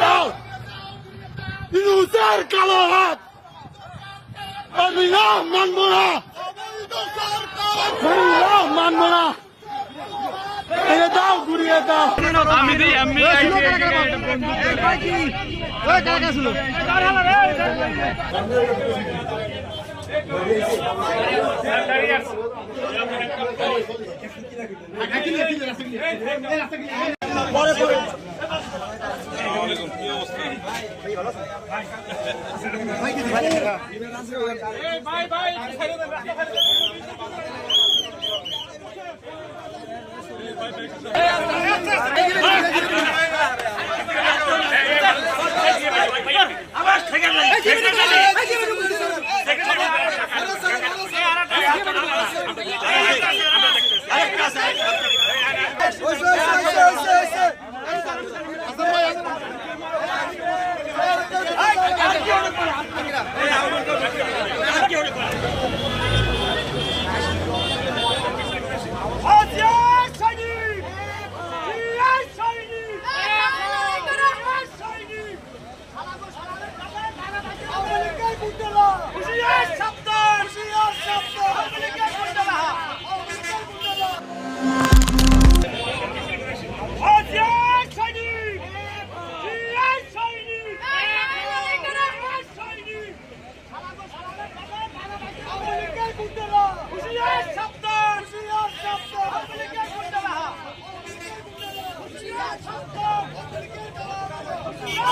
দাও ইনুসের কালো হাত আমি না মানবো না আমি না মানবো না দাও ঘুরিয়ে দাও আমি দিই আমি একটা অস্ত্র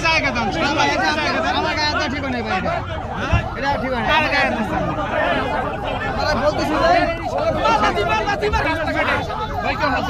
আমার মাসুদা মাসুদ মহানগর যুব দলের ভারপ্রাপ্ত সভাপতি ভাই কেমন